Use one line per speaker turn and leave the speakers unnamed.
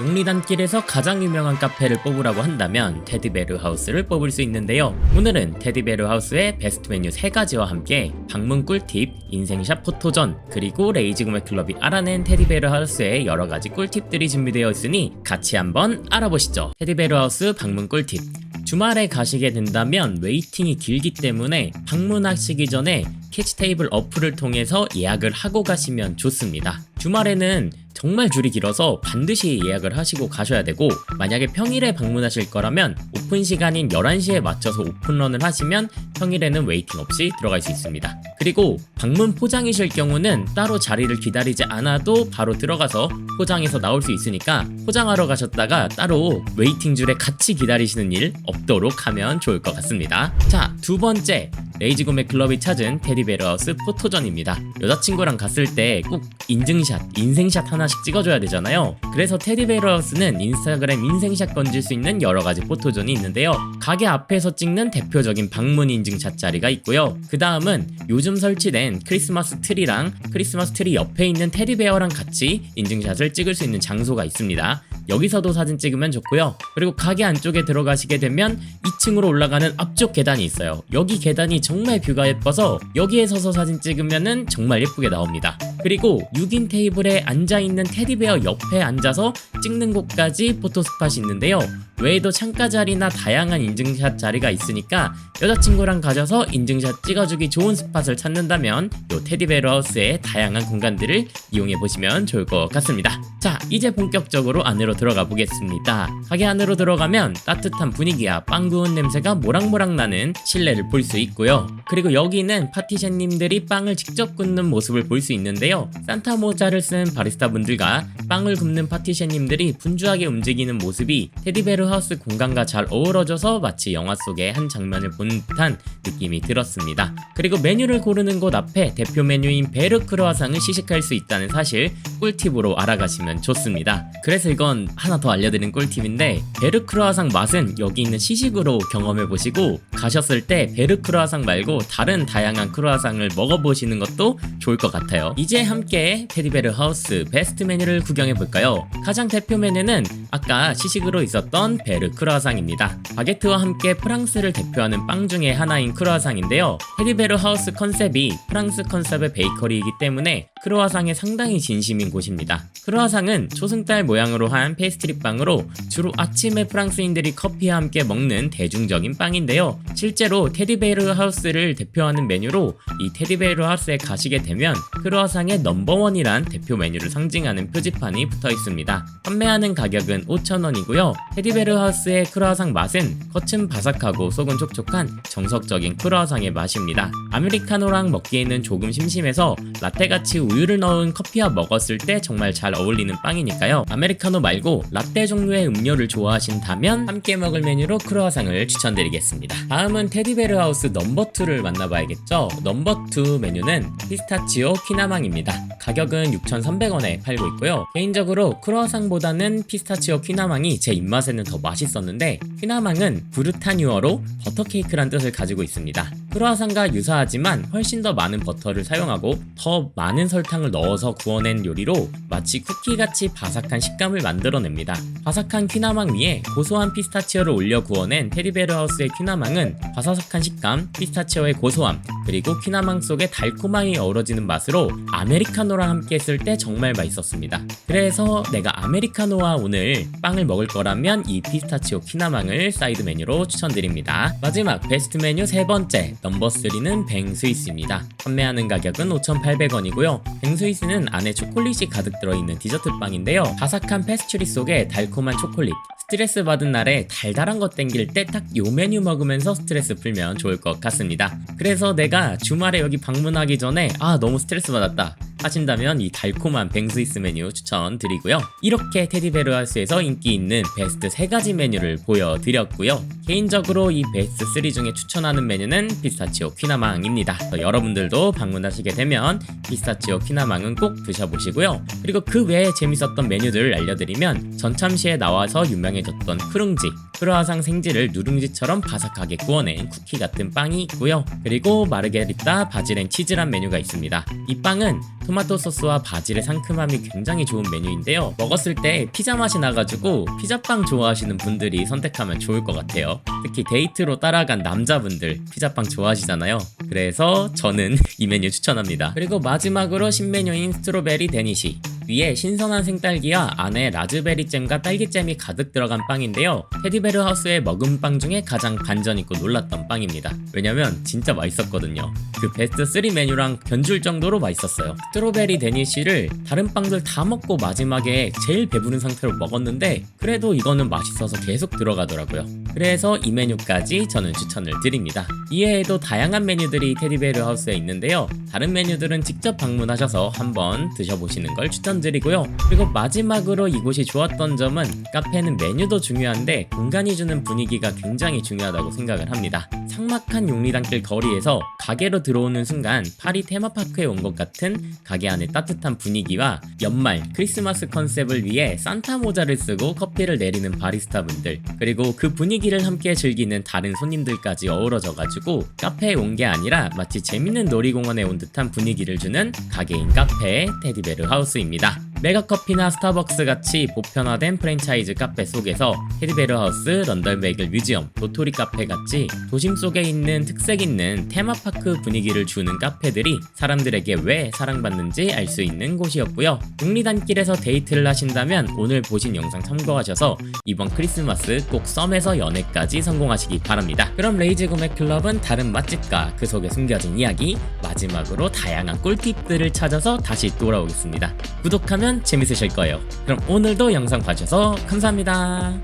용리단길에서 가장 유명한 카페를 뽑으라고 한다면 테디베르 하우스를 뽑을 수 있는데요. 오늘은 테디베르 하우스의 베스트 메뉴 3가지와 함께 방문 꿀팁, 인생샷 포토전, 그리고 레이지 구매 클럽이 알아낸 테디베르 하우스의 여러가지 꿀팁들이 준비되어 있으니 같이 한번 알아보시죠. 테디베르 하우스 방문 꿀팁. 주말에 가시게 된다면 웨이팅이 길기 때문에 방문하시기 전에 캐치 테이블 어플을 통해서 예약을 하고 가시면 좋습니다. 주말에는 정말 줄이 길어서 반드시 예약을 하시고 가셔야 되고 만약에 평일에 방문하실 거라면 오픈 시간인 11시에 맞춰서 오픈런을 하시면 평일에는 웨이팅 없이 들어갈 수 있습니다. 그리고 방문 포장이실 경우는 따로 자리를 기다리지 않아도 바로 들어가서 포장해서 나올 수 있으니까 포장하러 가셨다가 따로 웨이팅 줄에 같이 기다리시는 일 없도록 하면 좋을 것 같습니다. 자, 두 번째. 레이지 구매 클럽이 찾은 테디베르하우스 포토전입니다. 여자친구랑 갔을 때 꼭 인증샷, 인생샷 하나씩 찍어줘야 되잖아요. 그래서 테디베르하우스는 인스타그램 인생샷 건질 수 있는 여러 가지 포토전이 있는데요. 가게 앞에서 찍는 대표적인 방문 인증샷 자리가 있고요. 그 다음은 요즘 설치된 크리스마스 트리랑 크리스마스 트리 옆에 있는 테디베어랑 같이 인증샷을 찍을 수 있는 장소가 있습니다. 여기서도 사진 찍으면 좋고요. 그리고 가게 안쪽에 들어가시게 되면 2층으로 올라가는 앞쪽 계단이 있어요. 여기 계단이 정말 뷰가 예뻐서 여기에 서서 사진 찍으면은 정말 예쁘게 나옵니다. 그리고 6인 테이블에 앉아있는 테디베어 옆에 앉아서 찍는 곳까지 포토스팟이 있는데요. 외에도 창가 자리나 다양한 인증샷 자리가 있으니까 여자친구랑 가셔서 인증샷 찍어주기 좋은 스팟을 찾는다면 요 테디베어 하우스의 다양한 공간들을 이용해 보시면 좋을 것 같습니다. 자, 이제 본격적으로 안으로 들어가 보겠습니다. 가게 안으로 들어가면 따뜻한 분위기와 빵 구운 냄새가 모락모락 나는 실내를 볼 수 있고요. 그리고 여기는 파티션님들이 빵을 직접 굽는 모습을 볼 수 있는데요. 산타 모자를 쓴 바리스타 분들과 빵을 굽는 파티션님들이 분주하게 움직이는 모습이 테디베르 하우스 공간과 잘 어우러져서 마치 영화 속의 한 장면을 본 듯한 느낌이 들었습니다. 그리고 메뉴를 고르는 곳 앞에 대표 메뉴인 베르 크로아상을 시식할 수 있다는 사실 꿀팁으로 알아가시면 좋습니다. 그래서 이건 하나 더 알려드린 꿀팁인데 베르 크로아상 맛은 여기 있는 시식으로 경험해 보시고 가셨을 때 베르 크로아상 말고 다른 다양한 크로아상을 먹어보시는 것도 좋을 것 같아요. 이제 함께 테디베르 하우스 베스트 메뉴를 구경 해 볼까요? 가장 대표 메뉴는 아까 시식으로 있었던 베르 크로아상입니다. 바게트와 함께 프랑스를 대표하는 빵 중에 하나인 크로아상인데요. 테디베르 하우스 컨셉이 프랑스 컨셉의 베이커리이기 때문에 크로아상에 상당히 진심인 곳입니다. 크로아상은 초승달 모양으로 한 페스트리 빵으로 주로 아침에 프랑스인들이 커피와 함께 먹는 대중적인 빵인데요. 실제로 테디베르 하우스를 대표하는 메뉴로 이 테디베르 하우스에 가시게 되면 크로아상의 넘버원이란 대표 메뉴를 상징하는 표지판이 붙어 있습니다. 판매하는 가격은 5,000원이고요. 테디베르 하우스의 크로아상 맛은 겉은 바삭하고 속은 촉촉한 정석적인 크로아상의 맛입니다. 아메리카노랑 먹기에는 조금 심심해서 라떼같이 우유를 넣은 커피와 먹었을 때 정말 잘 어울리는 빵이니까요. 아메리카노 말고 라떼 종류의 음료를 좋아하신다면 함께 먹을 메뉴로 크로아상을 추천드리겠습니다. 다음은 테디베르 하우스 넘버 2를 만나봐야겠죠. 넘버 2 메뉴는 피스타치오 퀴나망입니다. 가격은 6,300원에 팔고 있고요. 개인적으로 크로아상보다는 피스타치오 퀴나망이 제 입맛에는 더 맛있었는데 퀴나망은 브르타뉴어로 버터 케이크란 뜻을 가지고 있습니다. 크로아상과 유사하지만 훨씬 더 많은 버터를 사용하고 더 많은 설탕을 넣어서 구워낸 요리로 마치 쿠키같이 바삭한 식감을 만들어냅니다. 바삭한 퀴나망 위에 고소한 피스타치오를 올려 구워낸 테디베르 하우스의 퀴나망은 바삭한 식감, 피스타치오의 고소함, 그리고 퀴나망 속에 달콤함이 어우러지는 맛으로 아메리카노랑 함께 했을 때 정말 맛있었습니다. 그래서 내가 아메리카노와 오늘 빵을 먹을 거라면 이 피스타치오 퀴나망을 사이드 메뉴로 추천드립니다. 마지막 베스트 메뉴 세 번째 넘버 3는 뱅스위스입니다. 판매하는 가격은 5,800원이고요. 뱅스위스는 안에 초콜릿이 가득 들어있는 디저트 빵인데요. 바삭한 페스츄리 속에 달콤한 초콜릿, 스트레스 받은 날에 달달한 것 땡길 때 딱 요 메뉴 먹으면서 스트레스 풀면 좋을 것 같습니다. 그래서 내가 주말에 여기 방문하기 전에 아 너무 스트레스 받았다 하신다면 이 달콤한 뱅스위스 메뉴 추천드리고요. 이렇게 테디베르 하우스에서 인기 있는 베스트 3가지 메뉴를 보여드렸고요. 개인적으로 이 베스트 3 중에 추천하는 메뉴는 피스타치오 퀴나망입니다. 여러분들도 방문하시게 되면 피스타치오 퀴나망은 꼭 드셔보시고요. 그리고 그 외에 재밌었던 메뉴들을 알려드리면 전참시에 나와서 유명해졌던 크룽지 크루아상 생지를 누룽지처럼 바삭하게 구워낸 쿠키 같은 빵이 있고요. 그리고 마르게리따 바질앤 치즈란 메뉴가 있습니다. 이 빵은 토마토 소스와 바질의 상큼함이 굉장히 좋은 메뉴인데요. 먹었을 때 피자 맛이 나가지고 피자빵 좋아하시는 분들이 선택하면 좋을 것 같아요. 특히 데이트로 따라간 남자분들 피자빵 좋아하시잖아요. 그래서 저는 이 메뉴 추천합니다. 그리고 마지막으로 신메뉴인 스트로베리 데니시. 위에 신선한 생딸기와 안에 라즈베리 잼과 딸기잼이 가득 들어간 빵인데요. 테디베르 하우스의 먹은 빵 중에 가장 반전 있고 놀랐던 빵입니다. 왜냐면 진짜 맛있었거든요. 그 베스트 3 메뉴랑 견줄 정도로 맛있었어요. 스트로베리 데니쉬를 다른 빵들 다 먹고 마지막에 제일 배부른 상태로 먹었는데 그래도 이거는 맛있어서 계속 들어가더라고요. 그래서 이 메뉴까지 저는 추천을 드립니다. 이외에도 다양한 메뉴들이 테디베르 하우스에 있는데요. 다른 메뉴들은 직접 방문하셔서 한번 드셔보시는 걸 추천드리고요. 그리고 마지막으로 이곳이 좋았던 점은 카페는 메뉴도 중요한데 공간이 주는 분위기가 굉장히 중요하다고 생각을 합니다. 삭막한 용리단길 거리에서 가게로 들어오는 순간 파리 테마파크에 온 것 같은 가게 안의 따뜻한 분위기와 연말 크리스마스 컨셉을 위해 산타 모자를 쓰고 커피를 내리는 바리스타분들 그리고 그 분위기를 함께 즐기는 다른 손님들까지 어우러져가지고 카페에 온 게 아니라 마치 재밌는 놀이공원에 온 듯한 분위기를 주는 가게인 카페 테디베르 하우스입니다. 메가커피나 스타벅스 같이 보편화된 프랜차이즈 카페 속에서 테디베르 하우스, 런던 베이글 뮤지엄, 도토리 카페 같이 도심 속에 있는 특색 있는 테마파크 분위기를 주는 카페들이 사람들에게 왜 사랑받는지 알 수 있는 곳이었고요. 용리단길에서 데이트를 하신다면 오늘 보신 영상 참고하셔서 이번 크리스마스 꼭 썸에서 연애까지 성공하시기 바랍니다. 그럼 레이즈 구매 클럽은 다른 맛집과 그 속에 숨겨진 이야기 마지막으로 다양한 꿀팁들을 찾아서 다시 돌아오겠습니다. 구독하면 재밌으실 거예요. 그럼 오늘도 영상 봐주셔서 감사합니다.